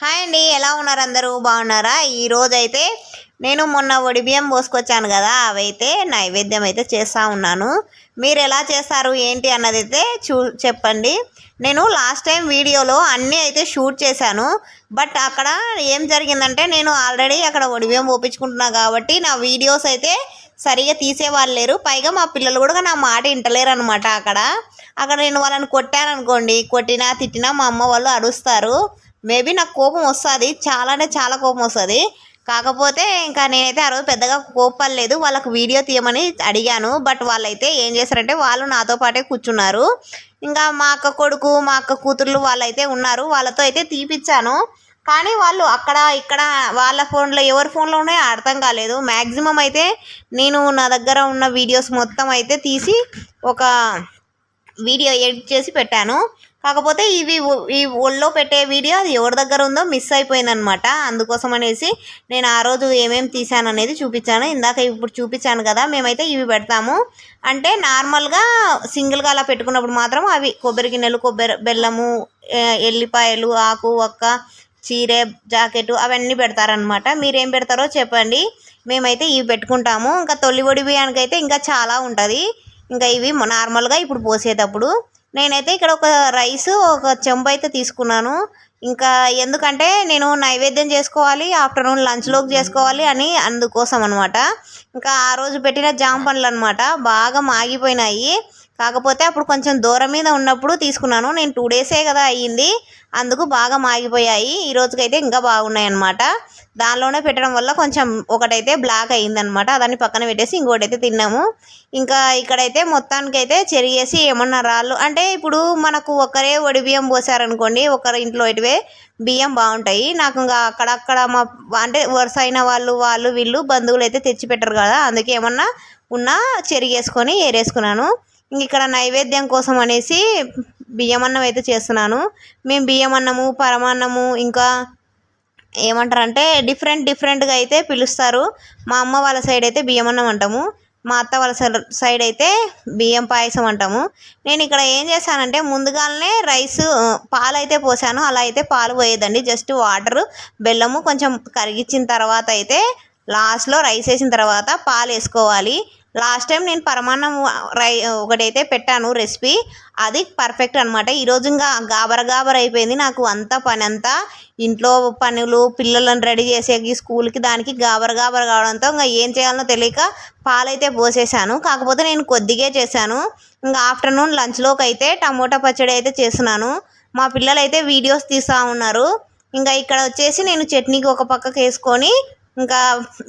Hi అండి ఎలా ఉన్నారు అందరూ? బాగున్నారా? ఈరోజైతే నేను మొన్న బియ్యం పోసుకొచ్చాను కదా అవైతే నైవేద్యం అయితే చేస్తూ ఉన్నాను. మీరు ఎలా చేస్తారు ఏంటి అన్నది అయితే చూ చెప్పండి. నేను లాస్ట్ టైం వీడియోలో అన్నీ అయితే షూట్ చేశాను బట్ అక్కడ ఏం జరిగిందంటే నేను ఆల్రెడీ అక్కడ బియ్యం పోపించుకుంటున్నా కాబట్టి నా వీడియోస్ అయితే సరిగా తీసేవాళ్ళు లేరు. పైగా మా పిల్లలు కూడా నా మాట వింటలేరు అనమాట అక్కడ. అక్కడ నేను వాళ్ళని కొట్టాను అనుకోండి కొట్టినా తిట్టినా మా అమ్మ వాళ్ళు అరుస్తారు. మేబీ నాకు కోపం వస్తుంది చాలా అంటే చాలా కోపం వస్తుంది. కాకపోతే ఇంకా నేనైతే ఆ రోజు పెద్దగా కోపలేదు వాళ్ళకు వీడియో తీయమని అడిగాను బట్ వాళ్ళైతే ఏం చేశారంటే వాళ్ళు నాతో పాటే కూర్చున్నారు. ఇంకా మా అక్క కొడుకు మా అక్క కూతుర్లు వాళ్ళైతే ఉన్నారు వాళ్ళతో అయితే తీపిచ్చాను. కానీ వాళ్ళు అక్కడ ఇక్కడ వాళ్ళ ఫోన్లో ఎవరి ఫోన్లో ఉన్నాయో అర్థం కాలేదు. మ్యాక్సిమం అయితే నేను నా దగ్గర ఉన్న వీడియోస్ మొత్తం అయితే తీసి ఒక వీడియో ఎడిట్ చేసి పెట్టాను. కాకపోతే ఇవి ఈ ఒళ్ళో పెట్టే వీడియో అది ఎవరి దగ్గర ఉందో మిస్ అయిపోయిందనమాట. అందుకోసం అనేసి నేను ఆ రోజు ఏమేమి తీసాను అనేది చూపించాను. ఇందాక ఇప్పుడు చూపించాను కదా మేమైతే ఇవి పెడతాము. అంటే నార్మల్గా సింగిల్గా అలా పెట్టుకున్నప్పుడు మాత్రం అవి కొబ్బరి గిన్నెలు కొబ్బరి బెల్లము ఎల్లిపాయలు ఆకు ఒక్క చీరే జాకెట్ అవన్నీ పెడతారనమాట. మీరేం పెడతారో చెప్పండి. మేమైతే ఇవి పెట్టుకుంటాము. ఇంకా తొలి ఒడి బియ్యానికి అయితే ఇంకా చాలా ఉంటుంది. ఇంకా ఇవి నార్మల్గా ఇప్పుడు పోసేటప్పుడు నేనైతే ఇక్కడ ఒక రైస్ ఒక చెంబు అయితే తీసుకున్నాను. ఇంకా ఎందుకంటే నేను నైవేద్యం చేసుకోవాలి ఆఫ్టర్నూన్ లంచ్లోకి చేసుకోవాలి అని అందుకోసం అనమాట ఇంకా ఆ రోజు పెట్టిన జామ పండ్లు అనమాట బాగా మాగిపోయినాయి. కాకపోతే అప్పుడు కొంచెం దూరం మీద ఉన్నప్పుడు తీసుకున్నాను. నేను టూ డేసే కదా అయ్యింది. అందుకు బాగా మాగిపోయాయి. ఈ రోజుకైతే ఇంకా బాగున్నాయి అనమాట దానిలోనే పెట్టడం వల్ల కొంచెం ఒకటైతే బ్లాక్ అయ్యిందనమాట దాన్ని పక్కన పెట్టేసి ఇంకోటైతే తిన్నాము. ఇంకా ఇక్కడైతే మొత్తానికైతే చెరిగేసి ఏమన్నా రాళ్ళు అంటే ఇప్పుడు మనకు ఒకరే ఒడి బియ్యం పోసారనుకోండి ఒకరి ఇంట్లో ఇటువే బియ్యం బాగుంటాయి. నాకు ఇంకా అక్కడక్కడ మా అంటే వరుస అయిన వాళ్ళు వాళ్ళు వీళ్ళు బంధువులు అయితే తెచ్చి పెట్టరు కదా. అందుకే ఏమన్నా ఉన్నా చెరిగేసుకొని ఏరేసుకున్నాను. ఇక్కడ నైవేద్యం కోసం అనేసి బియ్యం అన్నం అయితే చేస్తున్నాను. మేము బియ్యం అన్నము పరమాన్నము ఇంకా ఏమంటారంటే డిఫరెంట్ డిఫరెంట్గా అయితే పిలుస్తారు. మా అమ్మ వాళ్ళ సైడ్ అయితే బియ్యం అన్నం అంటాము. మా అత్త వాళ్ళ సైడ్- సైడ్ అయితే బియ్యం పాయసం అంటాము. నేను ఇక్కడ ఏం చేశానంటే ముందుగానే రైస్ పాలు అయితే పోసాను. అలా అయితే పాలు పోయేదండి. జస్ట్ వాటరు బెల్లము కొంచెం కరిగించిన తర్వాత అయితే లాస్ట్లో రైస్ వేసిన తర్వాత పాలు వేసుకోవాలి లాస్ట్ టైం నేను పరమాన్నం రై ఒకటైతే పెట్టాను రెసిపీ అది పర్ఫెక్ట్ అనమాట ఈరోజు ఇంకా గాబర గాబర అయిపోయింది నాకు అంతా పని అంతా. ఇంట్లో పనులు పిల్లలను రెడీ చేసేకి స్కూల్కి దానికి గాబర గాబర కావడంతో ఇంకా ఏం చేయాలనో తెలియక పాలైతే పోసేసాను. కాకపోతే నేను కొద్దిగే చేశాను. ఇంకా ఆఫ్టర్నూన్ లంచ్లోకి అయితే టమోటా పచ్చడి అయితే చేస్తున్నాను. మా పిల్లలు అయితే వీడియోస్ తీస్తూ ఉన్నారు. ఇంకా ఇక్కడ వచ్చేసి నేను చట్నీకి ఒక పక్కకి వేసుకొని ఇంకా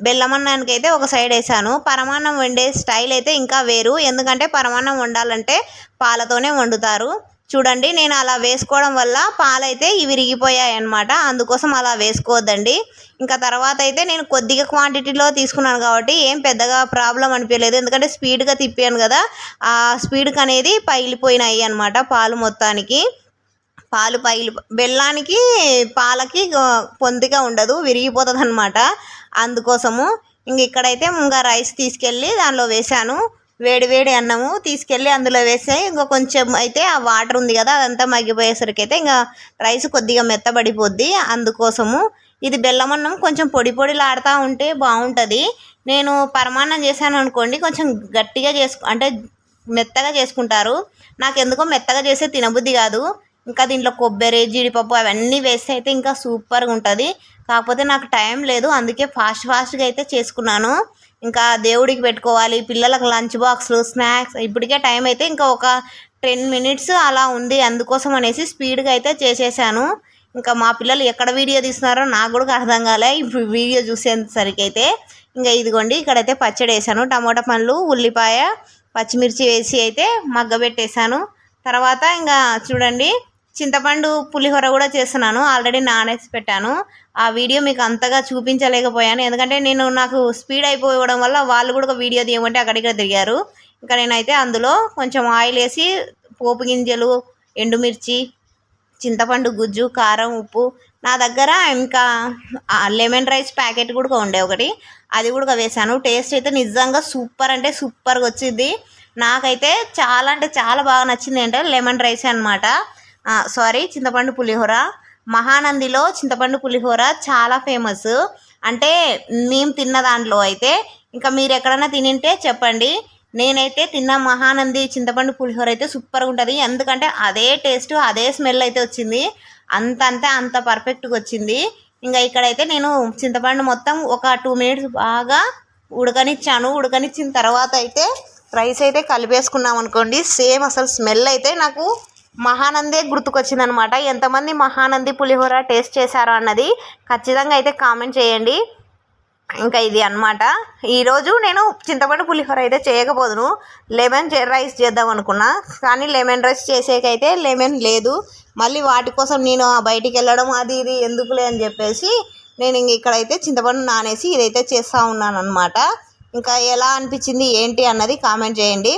బెల్లం అన్నానికి అయితే ఒక సైడ్ వేసాను. పరమాన్నం వండే స్టైల్ అయితే ఇంకా వేరు. ఎందుకంటే పరమాన్నం వండాలంటే పాలతోనే వండుతారు. చూడండి నేను అలా వేసుకోవడం వల్ల పాలైతే ఇవి విరిగిపోయాయి అనమాట అందుకోసం అలా వేసుకోవద్దండి. ఇంకా తర్వాత అయితే నేను కొద్దిగా క్వాంటిటీలో తీసుకున్నాను కాబట్టి ఏం పెద్దగా ప్రాబ్లం అనిపించలేదు. ఎందుకంటే స్పీడ్గా తిప్పాను కదా. ఆ స్పీడ్కి అనేది పగిలిపోయినాయి అనమాట పాలు మొత్తానికి. పాలు పగిలి బెల్లానికి పాలకి పొందిగా ఉండదు విరిగిపోతుంది అనమాట అందుకోసము ఇంక ఇక్కడైతే ఇంకా రైస్ తీసుకెళ్ళి దానిలో వేసాను వేడి వేడి అన్నము తీసుకెళ్ళి అందులో వేస్తే ఇంకా కొంచెం అయితే ఆ వాటర్ ఉంది కదా అదంతా మగ్గిపోయేసరికి అయితే ఇంకా రైస్ కొద్దిగా మెత్తబడిపోద్ది. అందుకోసము ఇది బెల్లం అన్నం కొంచెం పొడి పొడిలాడుతూ ఉంటే బాగుంటుంది. నేను పరమాన్నం చేశాను అనుకోండి కొంచెం గట్టిగా చేసుకు అంటే మెత్తగా చేసుకుంటారు. నాకు ఎందుకో మెత్తగా చేస్తే తినబుద్ధి కాదు. ఇంకా దీంట్లో కొబ్బరి జీడిపప్పు అవన్నీ వేస్తే అయితే ఇంకా సూపర్గా ఉంటుంది కాకపోతే నాకు టైం లేదు అందుకే ఫాస్ట్ ఫాస్ట్గా అయితే చేసుకున్నాను. ఇంకా దేవుడికి పెట్టుకోవాలి పిల్లలకు లంచ్ బాక్స్లు స్నాక్స్ ఇప్పటికే టైం అయితే ఇంకా ఒక టెన్ మినిట్స్ అలా ఉంది. అందుకోసం అనేసి స్పీడ్గా అయితే చేసేసాను. ఇంకా మా పిల్లలు ఎక్కడ వీడియో తీస్తున్నారో నాకు కూడా అర్థం కాలే. ఇప్పుడు వీడియో చూసేసరికి అయితే ఇంకా ఇదిగోండి ఇక్కడైతే పచ్చడి వేసాను. టమోటా పండ్లు ఉల్లిపాయ పచ్చిమిర్చి వేసి అయితే మగ్గబెట్టేసాను. తర్వాత ఇంకా చూడండి చింతపండు పులిహోర కూడా చేస్తున్నాను. ఆల్రెడీ నానేసి పెట్టాను. ఆ వీడియో మీకు అంతగా చూపించలేకపోయాను. ఎందుకంటే నేను నాకు స్పీడ్ అయిపోవడం వల్ల వాళ్ళు కూడా ఒక వీడియో తీయమంటే అక్కడిక్కడ తిరిగారు. ఇంకా నేనైతే అందులో కొంచెం ఆయిల్ వేసి పోపు గింజలు ఎండుమిర్చి చింతపండు గుజ్జు కారం ఉప్పు. నా దగ్గర ఇంకా లెమన్ రైస్ ప్యాకెట్ కూడా ఉండే ఒకటి. అది కూడా వేసాను టేస్ట్ అయితే నిజంగా సూపర్ అంటే సూపర్గా వచ్చింది. నాకైతే చాలా అంటే చాలా బాగా నచ్చింది అంటే లెమన్ రైస్ అనమాట సారీ చింతపండు పులిహోర. మహానందిలో చింతపండు పులిహోర చాలా ఫేమస్ అంటే మేము తిన్న దాంట్లో అయితే ఇంకా మీరు ఎక్కడైనా తినింటే చెప్పండి. నేనైతే తిన్న మహానంది చింతపండు పులిహోర అయితే సూపర్గా ఉంటుంది. ఎందుకంటే అదే టేస్ట్ అదే స్మెల్ అయితే వచ్చింది. అంత అంతే అంత పర్ఫెక్ట్గా వచ్చింది. ఇంకా ఇక్కడైతే నేను చింతపండు మొత్తం ఒక టూ మినిట్స్ బాగా ఉడకనిచ్చాను. ఉడకనిచ్చిన తర్వాత అయితే రైస్ అయితే కలిపేసుకున్నాం అనుకోండి సేమ్ అసలు స్మెల్ అయితే నాకు మహానందే గుర్తుకొచ్చింది అనమాట ఎంతమంది మహానంది పులిహోర టేస్ట్ చేశారో అన్నది ఖచ్చితంగా అయితే కామెంట్ చేయండి. ఇంకా ఇది అనమాట ఈరోజు నేను చింతపండు పులిహోర అయితే చేయకపోదును. లెమన్ రైస్ చేద్దాం అనుకున్నా. కానీ లెమన్ రైస్ చేసేకైతే లెమన్ లేదు. మళ్ళీ వాటి కోసం నేను బయటికి వెళ్ళడం అది ఇది ఎందుకులే అని చెప్పేసి నేను ఇంక ఇక్కడైతే చింతపండు నానేసి ఇదైతే చేస్తూ ఉన్నాను అనమాట ఇంకా ఎలా అనిపించింది ఏంటి అన్నది కామెంట్ చేయండి.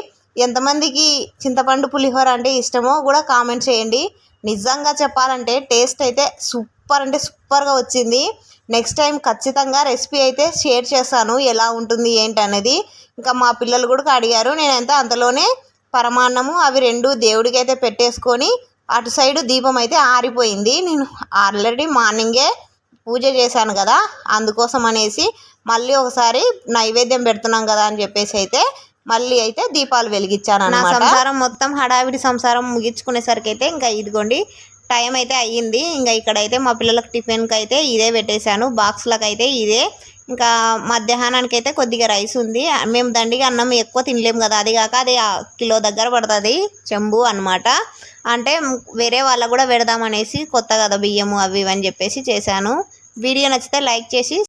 ఎంతమందికి చింతపండు పులిహోర అంటే ఇష్టమో కూడా కామెంట్ చేయండి. నిజంగా చెప్పాలంటే టేస్ట్ అయితే సూపర్ అంటే సూపర్గా వచ్చింది. నెక్స్ట్ టైం ఖచ్చితంగా రెసిపీ అయితే షేర్ చేస్తాను. ఎలా ఉంటుంది ఏంటి అనేది. ఇంకా మా పిల్లలు కూడా అడిగారు. నేనైతే అంతలోనే పరమాన్నము అవి రెండు దేవుడికి అయితే పెట్టేసుకొని అటు సైడు దీపం అయితే ఆరిపోయింది. నేను ఆల్రెడీ మార్నింగే పూజ చేశాను కదా. అందుకోసం అనేసి మళ్ళీ ఒకసారి నైవేద్యం పెడుతున్నాం కదా అని చెప్పేసి అయితే మళ్ళీ అయితే దీపాలు వెలిగించాను నా సంసారం మొత్తం హడావిడి సంసారం ముగించుకునేసరికి అయితే ఇంకా ఇదిగోండి టైం అయితే అయ్యింది. ఇంకా ఇక్కడైతే మా పిల్లలకు టిఫిన్కి అయితే ఇదే పెట్టేశాను. బాక్స్లకు అయితే ఇదే. ఇంకా మధ్యాహ్నానికి అయితే కొద్దిగా రైస్ ఉంది. మేము దండిగా అన్నం ఎక్కువ తినలేము కదా అది కాక అది కిలో దగ్గర పడుతుంది చెంబు అనమాట అంటే వేరే వాళ్ళకు కూడా పెడదామనేసి కొత్త కదా బియ్యము అవి ఇవని అని చెప్పేసి చేశాను. వీడియో నచ్చితే లైక్ చేసి